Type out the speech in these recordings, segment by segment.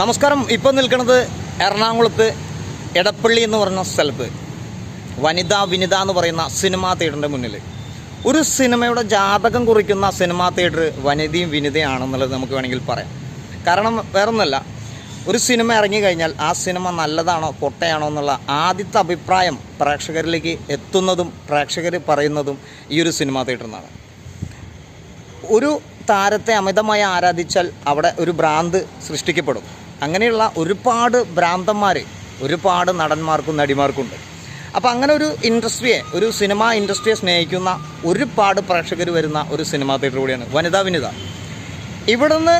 നമസ്കാരം. ഇപ്പം നിൽക്കുന്നത് എറണാകുളത്ത് എടപ്പള്ളി എന്ന് പറയുന്ന സ്ഥലത്ത്. വനിതാ വിനിത എന്ന് പറയുന്ന സിനിമാ തിയേറ്ററിന്റെ മുന്നിൽ ഒരു സിനിമയുടെ ജാതകം കുറിക്കുന്ന സിനിമാ തിയേറ്റർ വനിതയും വിനിതയാണെന്നുള്ളത് നമുക്ക് വേണമെങ്കിൽ പറയാം. കാരണം വേറൊന്നുമല്ല ഒരു സിനിമ ഇറങ്ങിക്കഴിഞ്ഞാൽ ആ സിനിമ നല്ലതാണോ പൊട്ടയാണോ എന്നുള്ള ആദ്യത്തെ അഭിപ്രായം പ്രേക്ഷകരിലേക്ക് എത്തുന്നതും പ്രേക്ഷകർ പറയുന്നതും ഈ ഒരു സിനിമാ തിയേറ്ററിൽ ഒരു താരത്തെ അമിതമായി ആരാധിച്ചാൽ അവിടെ ഒരു ഭ്രാന്ത് സൃഷ്ടിക്കപ്പെടും. അങ്ങനെയുള്ള ഒരുപാട് ഭ്രാന്തന്മാർ ഒരുപാട് നടന്മാർക്കും നടിമാർക്കുണ്ട്. അപ്പോൾ അങ്ങനെ ഒരു ഇൻഡസ്ട്രിയെ ഒരു സിനിമ ഇൻഡസ്ട്രിയെ സ്നേഹിക്കുന്ന ഒരുപാട് പ്രേക്ഷകർ വരുന്ന ഒരു സിനിമാ തിയേറ്റർ കൂടിയാണ് വനിതാ വിനിത. ഇവിടുന്ന്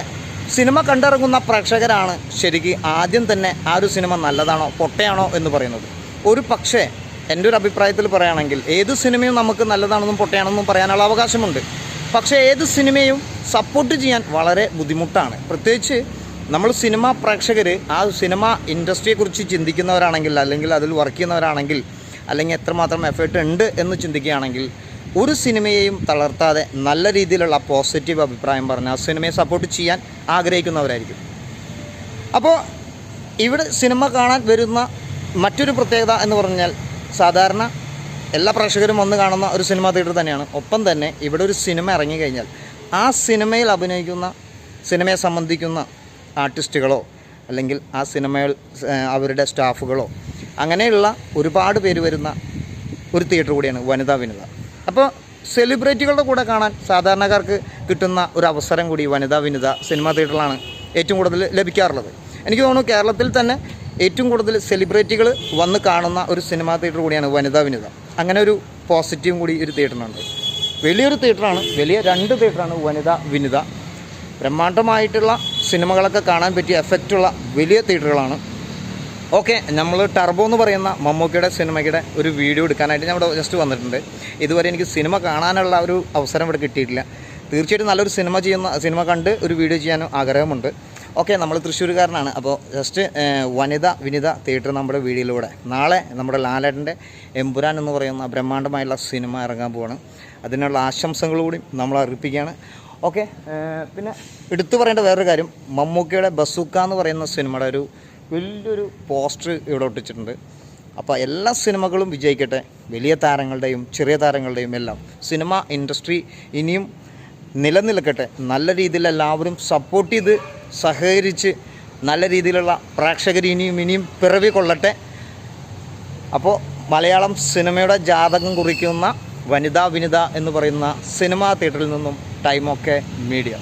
സിനിമ കണ്ടിറങ്ങുന്ന പ്രേക്ഷകരാണ് ശരിക്കും ആദ്യം തന്നെ ആ ഒരു സിനിമ നല്ലതാണോ പൊട്ടയാണോ എന്ന് പറയുന്നത്. ഒരു പക്ഷേ എന്റെ ഒരു അഭിപ്രായത്തിൽ പറയുകയാണെങ്കിൽ ഏത് സിനിമയും നമുക്ക് നല്ലതാണെന്നും പൊട്ടയാണെന്നും പറയാനുള്ള അവകാശമുണ്ട്. പക്ഷേ ഏത് സിനിമയും സപ്പോർട്ട് ചെയ്യാൻ വളരെ ബുദ്ധിമുട്ടാണ്. പ്രത്യേകിച്ച് നമ്മൾ സിനിമ പ്രേക്ഷകർ ആ സിനിമ ഇൻഡസ്ട്രിയെക്കുറിച്ച് ചിന്തിക്കുന്നവരാണെങ്കിൽ അല്ലെങ്കിൽ അതിൽ വർക്ക് ചെയ്യുന്നവരാണെങ്കിൽ അല്ലെങ്കിൽ എത്രമാത്രം എഫേർട്ട് ഉണ്ട് എന്ന് ചിന്തിക്കുകയാണെങ്കിൽ ഒരു സിനിമയെയും തളർത്താതെ നല്ല രീതിയിലുള്ള പോസിറ്റീവ് അഭിപ്രായം പറഞ്ഞ് ആ സിനിമയെ സപ്പോർട്ട് ചെയ്യാൻ ആഗ്രഹിക്കുന്നവരായിരിക്കും. അപ്പോൾ ഇവിടെ സിനിമ കാണാൻ വരുന്ന മറ്റൊരു പ്രത്യേകത എന്ന് പറഞ്ഞാൽ സാധാരണ എല്ലാ പ്രേക്ഷകരും വന്ന് കാണുന്ന ഒരു സിനിമ തിയേറ്റർ തന്നെയാണ്. ഒപ്പം തന്നെ ഇവിടെ ഒരു സിനിമ ഇറങ്ങിക്കഴിഞ്ഞാൽ ആ സിനിമയിൽ അഭിനയിക്കുന്ന സിനിമയെ സംബന്ധിക്കുന്ന ആർട്ടിസ്റ്റുകളോ അല്ലെങ്കിൽ ആ സിനിമയിൽ അവരുടെ സ്റ്റാഫുകളോ അങ്ങനെയുള്ള ഒരുപാട് പേര് വരുന്ന ഒരു തിയേറ്റർ കൂടിയാണ് വനിതാ വിനിത അപ്പോൾ സെലിബ്രിറ്റികളുടെ കൂടെ കാണാൻ സാധാരണക്കാർക്ക് കിട്ടുന്ന ഒരു അവസരം കൂടി വനിതാ വിനിത സിനിമാ തിയേറ്ററിലാണ് ഏറ്റവും കൂടുതൽ ലഭിക്കാറുള്ളത്. എനിക്ക് തോന്നുന്നു കേരളത്തിൽ തന്നെ ഏറ്റവും കൂടുതൽ സെലിബ്രിറ്റികൾ വന്ന് കാണുന്ന ഒരു സിനിമാ തിയേറ്റർ കൂടിയാണ് വനിതാ വിനിത അങ്ങനെ ഒരു പോസിറ്റീവും കൂടി ഒരു തിയേറ്ററിനുണ്ട്. വലിയൊരു തിയേറ്ററാണ് വലിയ രണ്ട് തിയേറ്ററാണ് വനിതാ വിനിത ബ്രഹ്മാണ്ഡമായിട്ടുള്ള സിനിമകളൊക്കെ കാണാൻ പറ്റിയ എഫക്റ്റുള്ള വലിയ തിയേറ്ററുകളാണ് ഓക്കെ നമ്മൾ ടർബോ എന്ന് പറയുന്ന മമ്മൂക്കിയുടെ സിനിമയുടെ ഒരു വീഡിയോ എടുക്കാനായിട്ട് ഞാൻ ഇവിടെ ജസ്റ്റ് വന്നിട്ടുണ്ട്. ഇതുവരെ എനിക്ക് സിനിമ കാണാനുള്ള ഒരു അവസരം ഇവിടെ കിട്ടിയിട്ടില്ല. തീർച്ചയായിട്ടും നല്ലൊരു സിനിമ ചെയ്യുന്ന സിനിമ കണ്ട് ഒരു വീഡിയോ ചെയ്യാനും ആഗ്രഹമുണ്ട്. ഓക്കെ നമ്മൾ തൃശ്ശൂരുകാരനാണ്. അപ്പോൾ ജസ്റ്റ് വനിത വിനിത തിയേറ്റർ നമ്മുടെ വീഡിയോയിലൂടെ നാളെ നമ്മുടെ ലാലേട്ടന്റെ എമ്പുരാൻ എന്ന് പറയുന്ന ബ്രഹ്മാണ്ഡമായുള്ള സിനിമ ഇറങ്ങാൻ പോവാണ്. അതിനുള്ള കൂടി നമ്മൾ അറിയിപ്പിക്കുകയാണ് ഓക്കെ പിന്നെ എടുത്തു പറയേണ്ട വേറൊരു കാര്യം. മമ്മൂക്കയുടെ ബസൂക്ക എന്ന് പറയുന്ന സിനിമയുടെ ഒരു വലിയൊരു പോസ്റ്റർ ഇവിടെ ഒട്ടിച്ചിട്ടുണ്ട്. അപ്പോൾ എല്ലാ സിനിമകളും വിജയിക്കട്ടെ. വലിയ താരങ്ങളുടെയും ചെറിയ താരങ്ങളുടെയും എല്ലാം. സിനിമ ഇൻഡസ്ട്രി ഇനിയും നിലനിൽക്കട്ടെ. നല്ല രീതിയിൽ എല്ലാവരും സപ്പോർട്ട് ചെയ്ത് സഹകരിച്ച് നല്ല രീതിയിലുള്ള പ്രേക്ഷകർ ഇനിയും ഇനിയും പിറവി കൊള്ളട്ടെ. അപ്പോൾ മലയാളം സിനിമയുടെ ജാതകം കുറിക്കുന്ന വനിതാ വിനിത എന്ന് പറയുന്ന സിനിമാ തിയേറ്ററിൽ നിന്നും ടൈമൊക്കെ മീഡിയ.